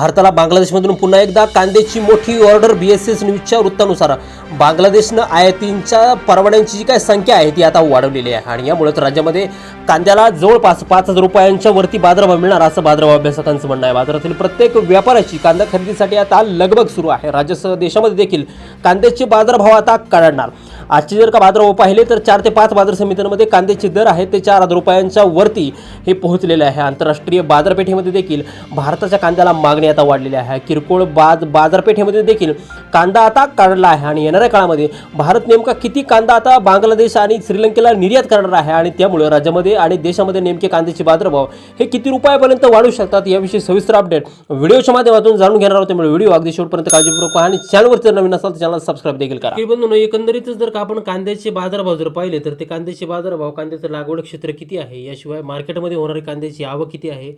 भारताला बांगलादेशमधून पुन्हा एकदा कांद्याची मोठी ऑर्डर बी एस एस न्यूजच्या वृत्तानुसार. बांगलादेशनं आयातींच्या परवान्यांची जी काय संख्या आहे ती आता वाढवलेली आहे. आणि यामुळेच राज्यामध्ये कांद्याला जवळपास पाच हजार रुपयांच्या वरती बाजारभाव मिळणार असं बाजारभाव अभ्यासकांचं म्हणणं आहे. बाजारातील प्रत्येक व्यापाऱ्याची कांदा खरेदीसाठी आता लगबग सुरू आहे. राज्यासह देशामध्ये देखील कांद्याचे बाजारभाव आता कळणार आजचे जर का बाजारभाव पाहिले तर चार ते पाच बाजार समित्यांमध्ये कांद्याचे दर आहेत ते चार हजार रुपयांच्या वरती हे पोहोचलेले आहे. आंतरराष्ट्रीय बाजारपेठेमध्ये देखील भारताच्या कांद्याला मागणी आता वाढलेली आहे. किरकोळ बाज बाजारपेठेमध्ये देखील कांदा आता काढला आहे आणि येणाऱ्या काळामध्ये भारत नेमका किती कांदा आता बांगलादेश आणि श्रीलंकेला निर्यात करणार आहे आणि त्यामुळे राज्यामध्ये आणि देशामध्ये नेमके कांद्याचे बाजारभाव हे किती रुपयापर्यंत वाढू शकतात याविषयी सविस्तर अपडेट व्हिडिओच्या माध्यमातून जाणून घेणार आहोत त्यामुळे व्हिडिओ अगदी शेवटपर्यंत काळजीपूर्वक पहा आणि चॅनलवर जर नवीन असाल तर चॅनल सबस्क्राईब देखील करा. बंधून एकंदरीतच जर का आपण कांद्याचे बाजारभाव जर पाहिले तर ते कांद्याचे बाजारभाव कांद्याचं लागवड क्षेत्र किती आहे? याशिवाय मार्केटमध्ये होणारी कांद्याची आवक किती आहे?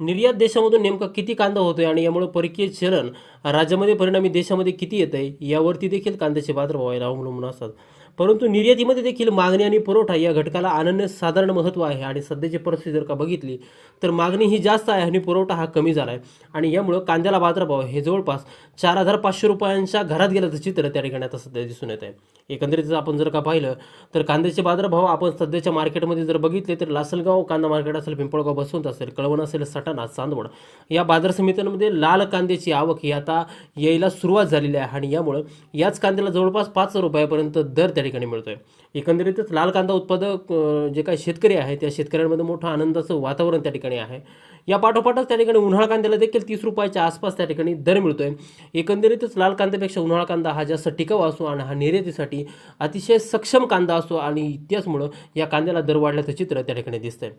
निर्यात देशामधून नेमका किती कांदा होतोय आणि यामुळे परकीय चलन राज्यामध्ये परिणामी देशामध्ये किती येत आहे यावरती देखील कांद्याचे पात्र व्हायला अवलंबून असतात. परंतु निर्यातीमध्ये देखील मागणी आणि पुरवठा या घटकाला अनन्य साधारण महत्त्व आहे. आणि सध्याची परिस्थिती जर का बघितली तर मागणी ही जास्त आहे आणि पुरवठा हा कमी झाला आहे आणि यामुळं कांद्याला बाजारभाव हे जवळपास चार हजार पाचशे रुपयांच्या घरात गेल्याचं चित्र त्या ठिकाणी आता सध्या दिसून येत आहे एकंदरीत आपण जर का पाहिलं तर कांद्याचे बाजारभाव आपण सध्याच्या मार्केटमध्ये जर बघितले तर लासलगाव कांदा मार्केट असेल पिंपळगाव बसवंत असेल कळवण असेल सटाणा चांदवड या बाजार समित्यांमध्ये लाल कांद्याची आवक ही आता यायला सुरुवात झालेली आहे. आणि यामुळं याच कांद्याला जवळपास पाच रुपयापर्यंत दर त्या ठिकाणी मिळतोय. एकंदरीतच लाल कांदा उत्पादक जे काही शेतकरी आहे त्या शेतकऱ्यांमध्ये मोठं आनंदाचं वातावरण त्या ठिकाणी आहे. या पाठोपाठच त्या ठिकाणी उन्हाळा कांद्याला देखील तीस रुपयाच्या आसपास त्या ठिकाणी दर मिळतोय. एकंदरीतच लाल कांद्यापेक्षा उन्हाळा कांदा हा जास्त टिकाऊ असो आणि हा निर्यातीसाठी अतिशय सक्षम कांदा असतो आणि त्याचमुळं या कांद्याला दर वाढल्याचं चित्र त्या ठिकाणी दिसतंय.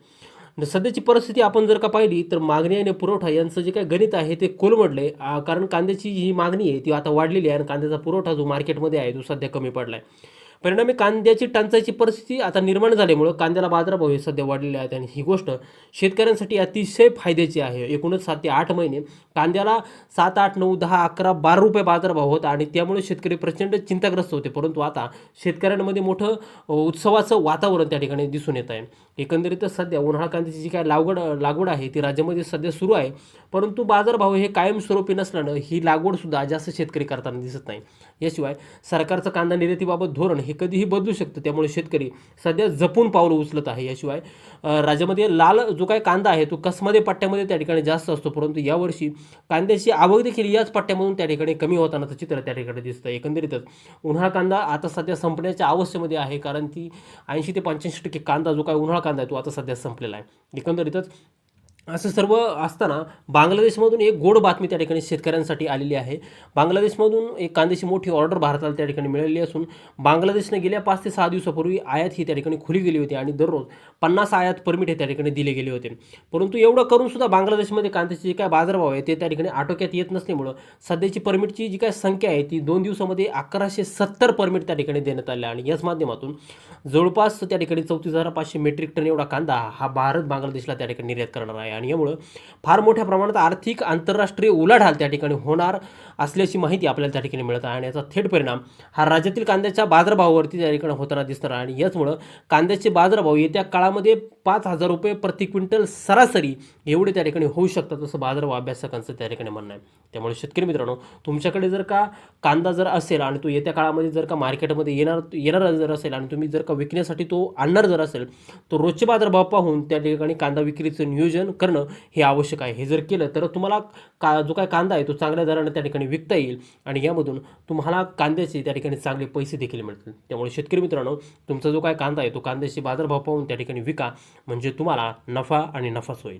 सध्याची परिस्थिती आपण जर का पाहिली तर मागणी आणि पुरवठा यांचं जे काही गणित आहे ते कोलमडले कारण कांद्याची जी मागणी आहे ती आता वाढलेली आहे आणि कांद्याचा पुरवठा जो मार्केटमध्ये आहे तो सध्या कमी पडला आहे परिणामी कांद्याची टंचाईची परिस्थिती आता निर्माण झाल्यामुळं कांद्याला बाजारभाव हे सध्या वाढलेले आहेत आणि ही गोष्ट शेतकऱ्यांसाठी अतिशय फायद्याची आहे. एकूणच सात ते आठ महिने कांद्याला सात आठ नऊ दहा अकरा बारा रुपये बाजारभाव होता आणि त्यामुळे शेतकरी प्रचंड चिंताग्रस्त होते. परंतु आता शेतकऱ्यांमध्ये मोठं उत्सवाचं वातावरण त्या ठिकाणी दिसून येत आहे. एकंदरीतच सध्या उन्हाळा कांद्याची जी काय लागवड लागवड आहे ती राज्यामध्ये सध्या सुरू आहे. परंतु बाजारभाव हे कायमस्वरूपी नसल्यानं ही लागवडसुद्धा जास्त शेतकरी करताना दिसत नाही. याशिवाय सरकारचं कांदा निर्यातीबाबत धोरण हे हे कधीही बदलू शकतं. त्यामुळे शेतकरी सध्या जपून पावलं उचलत आहे. याशिवाय राज्यामध्ये लाल जो काय कांदा आहे तो कसमध्ये पट्ट्यामध्ये त्या ठिकाणी जास्त असतो परंतु यावर्षी कांद्याची आवक देखील याच पट्ट्यामधून त्या ठिकाणी कमी होतानाचं चित्र त्या ठिकाणी दिसतं. एकंदरीतच उन्हाळा कांदा आता सध्या संपण्याच्या अवस्थेमध्ये आहे कारण ती ऐंशी ते पंच्याऐंशी टक्के कांदा जो काय उन्हाळा कांदा आहे तो आता सध्या संपलेला आहे. एकंदरीतच असं सर्व असताना बांगलादेशमधून एक गोड बातमी त्या ठिकाणी शेतकऱ्यांसाठी आलेली आहे. बांगलादेशमधून एक कांद्याची मोठी ऑर्डर भारताला त्या ठिकाणी मिळालेली असून बांगलादेशने गेल्या पाच ते सहा दिवसापूर्वी आयात ही त्या ठिकाणी खुली गेली होती आणि दररोज पन्नास आयात परमिट हे त्या ठिकाणी दिले गेले होते. परंतु एवढं करूनसुद्धा बांगलादेशमध्ये कांद्याचे जे काय बाजारभाव आहे ते त्या ठिकाणी आटोक्यात येत नसल्यामुळं सध्याची परमिटची जी काय संख्या आहे ती दोन दिवसामध्ये अकराशे सत्तर परमिट त्या ठिकाणी देण्यात आले आणि याच माध्यमातून जवळपास त्या ठिकाणी चौतीस हजार पाचशे मेट्रिक टन एवढा कांदा हा भारत बांगलादेशला त्या ठिकाणी निर्यात करणार आहे आणि यामुळं फार मोठ्या प्रमाणात आर्थिक आंतरराष्ट्रीय उलाढाल त्या ठिकाणी होणार असल्याची माहिती आपल्याला त्या ठिकाणी मिळत आहे. आणि याचा थेट परिणाम हा राज्यातील कांद्याच्या बाजारभावावरती त्या ठिकाणी होताना दिसणार आहे आणि याचमुळं कांद्याचे बाजारभाव येत्या काळामध्ये पाच हजार रुपये प्रति क्विंटल सरासरी एवढे त्या ठिकाणी होऊ शकतात असं बाजारभाव अभ्यासकांचं त्या ठिकाणी म्हणणं आहे. त्यामुळे शेतकरी मित्रांनो तुमच्याकडे जर का कांदा जर असेल आणि तो येत्या काळामध्ये जर का मार्केटमध्ये येणार येणार जर असेल आणि तुम्ही जर का विकण्यासाठी तो आणणार जर असेल तर रोजचे बाजारभाव पाहून त्या ठिकाणी कांदा विक्रीचं नियोजन करणं हे आवश्यक आहे. हे जर केलं तर तुम्हाला का जो काय कांदा आहे तो चांगल्या दराने त्या ठिकाणी विकता येईल आणि यामधून तुम्हाला कांद्याचे त्या ठिकाणी चांगले पैसे देखील मिळतील. त्यामुळे शेतकरी मित्रांनो तुमचा जो काय कांदा आहे तो कांद्याचे बाजारभाव पाहून त्या ठिकाणी विका म्हणजे तुम्हाला नफा आणि नफाच होईल.